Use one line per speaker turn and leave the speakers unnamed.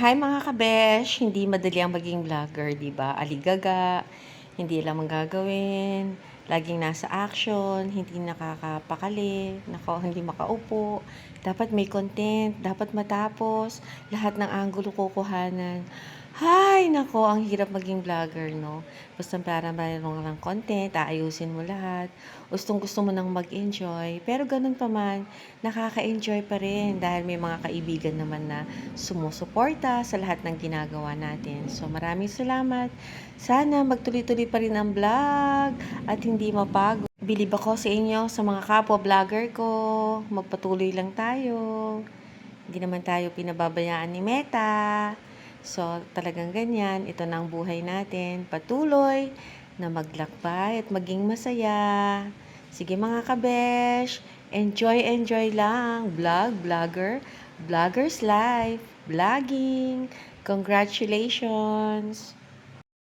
Hi mga kabesh! Hindi madali ang maging vlogger, di ba? Aligaga, hindi alam ang gagawin, laging nasa action, hindi nakakapakali, nako, hindi makaupo. Dapat may content, dapat matapos, lahat ng angulo kukuhanan. Hay, nako, ang hirap maging vlogger, no? Basta para mayroon lang content, aayusin mo lahat. Gustong gusto mo nang mag-enjoy. Pero ganun pa man, nakaka-enjoy pa rin dahil may mga kaibigan naman na sumusuporta sa lahat ng ginagawa natin. So maraming salamat. Sana magtuloy-tuloy pa rin ang vlog at hindi mapagod. Bilib ako sa inyo, sa mga kapwa vlogger ko. Magpatuloy lang tayo. Hindi naman tayo pinababayaan ni Meta. So, talagang ganyan. Ito na ang buhay natin. Patuloy na maglakbay at maging masaya. Sige mga kabesh, enjoy, enjoy lang. Vlog, vlogger, vlogger's life, vlogging. Congratulations!